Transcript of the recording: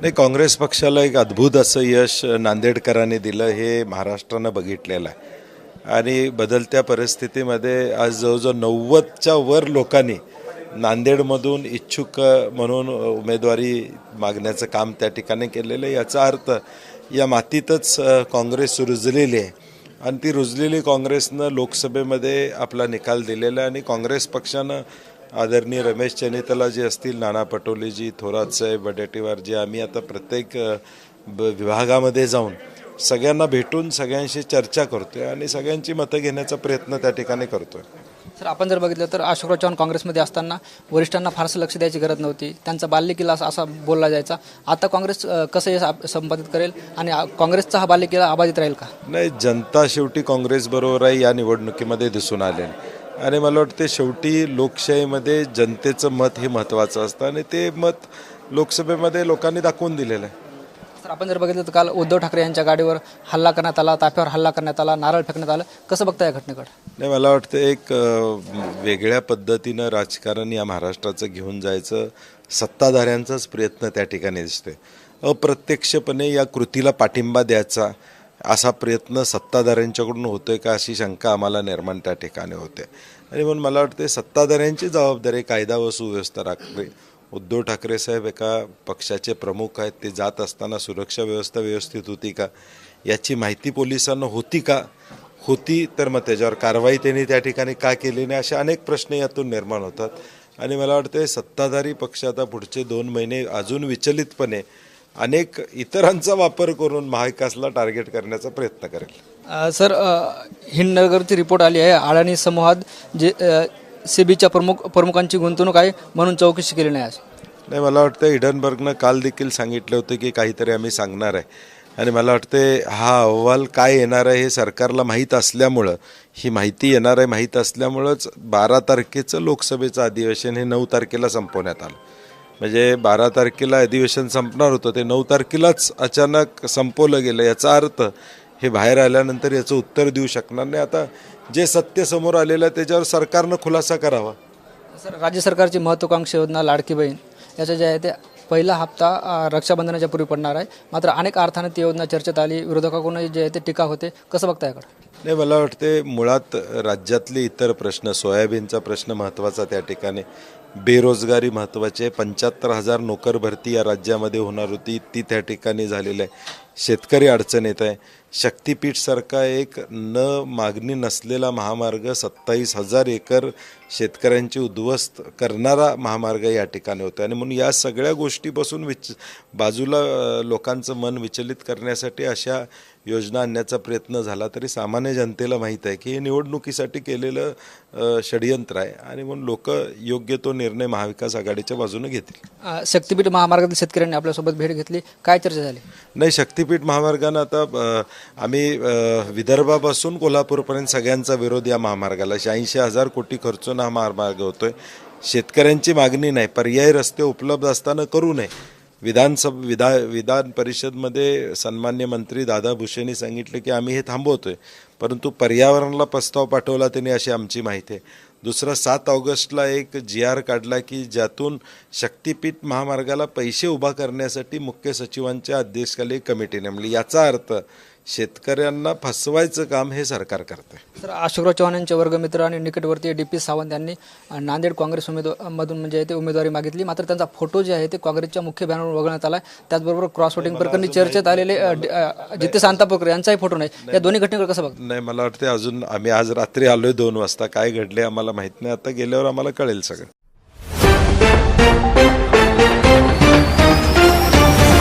नाही काँग्रेस पक्षाला एक अद्भुत असं यश नांदेडकरांनी दिलं हे महाराष्ट्रानं बघितलेलं आहे. आणि बदलत्या परिस्थितीमध्ये आज जवळजवळ नव्वदच्या वर लोकांनी नांदेडमधून इच्छुक म्हणून उमेदवारी मागण्याचं काम त्या ठिकाणी केलेलं आहे. याचा अर्थ या मातीतच काँग्रेस रुजलेली आहे. आणि ती रुजलेली काँग्रेसनं लोकसभेमध्ये आपला निकाल दिलेला आहे आणि काँग्रेस पक्षानं आदरणीय रमेश चेनितला जे असतील नाना पटोलेजी थोरात साहेब वडेट्टीवार जे आम्ही आता प्रत्येक विभागामध्ये जाऊन सगळ्यांना भेटून सगळ्यांशी चर्चा करतोय आणि सगळ्यांची मतं घेण्याचा प्रयत्न त्या ठिकाणी करतोय. सर आपण जर बघितलं तर अशोकराव चव्हाण काँग्रेसमध्ये असताना वरिष्ठांना फारसं लक्ष द्यायची गरज नव्हती. त्यांचा बाल्यकिल्ला असा असा बोलला जायचा. आता काँग्रेस कसं हे साप- संपादित करेल आणि काँग्रेसचा हा बाल्यकिल्ला अबाधित राहील का? नाही जनता शेवटी काँग्रेस बरोबर आहे या निवडणुकीमध्ये दिसून आले आणि मला वाटते शेवटी लोकशाहीमध्ये जनतेचं मत हे महत्त्वाचं असतं आणि ते मत लोकसभेमध्ये लोकांनी दाखवून दिलेलं आहे. सर आपण जर बघितलं तर काल उद्धव ठाकरे यांच्या गाडीवर हल्ला करण्यात आला ताफ्यावर हल्ला करण्यात आला नारळ फेकण्यात आलं. कसं बघता या घटनेकडे? नाही मला वाटतं एक वेगळ्या पद्धतीनं राजकारण या महाराष्ट्राचं घेऊन जायचं सत्ताधाऱ्यांचाच प्रयत्न त्या ठिकाणी दिसतोय. अप्रत्यक्षपणे या कृतीला पाठिंबा द्यायचा असा प्रयत्न सत्ताधाऱ्यांच्याकडून होतोय का अशी शंका आम्हाला निर्माण त्या ठिकाणी होते. आणि म्हणून मला वाटते सत्ताधाऱ्यांची जबाबदारी कायदा व सुव्यवस्था राखणे. उद्धव ठाकरे साहेब एका पक्षाचे प्रमुख आहेत ते जात असताना सुरक्षा व्यवस्था व्यवस्थित होती का? याची माहिती पोलिसांना होती का? होती तर मग त्याच्यावर कारवाई त्यांनी त्या ठिकाणी का केली नाही? असे अनेक प्रश्न यातून निर्माण होतात. आणि मला वाटते सत्ताधारी पक्ष आता पुढचे दोन महिने अजून विचलितपणे अनेक इतरांचा वापर करून महाविकासला टार्गेट करण्याचा प्रयत्न करेल. सर हिंडनगरची रिपोर्ट आली आहे. अडाणी समूहात जे सेबीच्या प्रमुख प्रमुखांची गुंतवणूक आहे म्हणून चौकशी केली नाही आज. नाही मला वाटतं हिडनबर्गनं काल देखील सांगितलं होतं की काहीतरी आम्ही सांगणार आहे. आणि मला वाटते हा अहवाल काय येणार आहे हे सरकारला माहीत असल्यामुळं ही माहिती येणार आहे माहीत असल्यामुळंच बारा तारखेचं लोकसभेचं अधिवेशन हे नऊ तारखेला संपवण्यात आलं. म्हणजे बारा तारखेला अधिवेशन संपणार होतं ते नऊ तारखेलाच अचानक संपवलं गेलं याचा अर्थ हे बाहेर आल्यानंतर याचं उत्तर देऊ शकणार नाही. आता जे सत्य समोर आलेलं आहे त्याच्यावर सरकारनं खुलासा करावा. सर राज्य सरकारची महत्त्वाकांक्षी योजना लाडकी बहीण याचं जे आहे ते पहिला हप्ता रक्षाबंधनाच्या पूर्वी पडणार आहे. मात्र अनेक अर्थाने ती योजना चर्चेत आली विरोधकाकडून जे आहे ते टीका होते. कसं बघता याकडे? नाही मला वाटते मुळात राज्यातले इतर प्रश्न सोयाबीनचा प्रश्न महत्त्वाचा त्या ठिकाणी. बेरोजगारी महत्त्वाची आहे. पंच्याहत्तर हजार नोकर भरती या राज्यामध्ये होणार होती. ती त्या ठिकाणी झालेली आहे. शेतकरी अडचणीत आहे. शक्तीपीठसारखा एक न मागणी नसलेला महामार्ग सत्तावीस हजार एकर शेतकऱ्यांची उद्ध्वस्त करणारा महामार्ग या ठिकाणी होता आणि म्हणून या सगळ्या गोष्टीपासून विच बाजूला लोकांचं मन विचलित करण्यासाठी अशा योजना आणण्याचा प्रयत्न झाला तरी सामान्य जनतेला माहीत आहे की हे निवडणुकीसाठी केलेलं षडयंत्र आहे आणि म्हणून लोक योग्य तो निर्णय महाविकास आघाडीच्या बाजूने घेतील. शक्तीपीठ महामार्गातील शेतकऱ्यांनी आपल्यासोबत भेट घेतली. काय चर्चा झाली? नाही शक्तीपीठ महामार्गानं आता आम्ही विदर्भापासून कोल्हापूरपर्यंत सगळ्यांचा विरोध या महामार्गाला. शहाऐंशी हजार कोटी खर्चून हा महामार्ग होतोय. शेतकऱ्यांची मागणी नाही. पर्यायी रस्ते उपलब्ध असताना करू नये. विधानसभा विधा विधान परिषदमध्ये सन्मान्य मंत्री दादा भुसेंनी सांगितलं की आम्ही हे थांबवतोय. परंतु पर्यावरणाला प्रस्ताव पाठवला त्यांनी अशी आमची माहिती आहे. दुसरा सात ऑगस्टला एक जी आर काढला की ज्यातून शक्तीपीठ महामार्गाला पैसे उभा करण्यासाठी मुख्य सचिवांच्या अध्यक्षाखाली एक कमिटी नेमली. याचा अर्थ शेतकऱ्यांना फसवायचं काम हे सरकार करतंय. सर अशोकराव चव्हाण यांचे वर्गमित्र आणि निकटवर्तीय डी पी सावंत यांनी नांदेड काँग्रेस उमेदवार मधून म्हणजे ते उमेदवारी मागितली. मात्र त्यांचा फोटो जे आहे ते काँग्रेसच्या मुख्य बॅनरवर वगळण्यात आला त्याचबरोबर क्रॉस वोटिंग प्रकरणी चर्चेत आलेले जितेश शांतापूरकर यांचाही फोटो नाही. या दोन्ही घटनेकडे कसं बघता? नाही मला वाटते अजून आम्ही आज रात्री आलोय दोन वाजता. काय घडले आम्हाला माहीत नाही. आता गेल्यावर आम्हाला कळेल सगळं.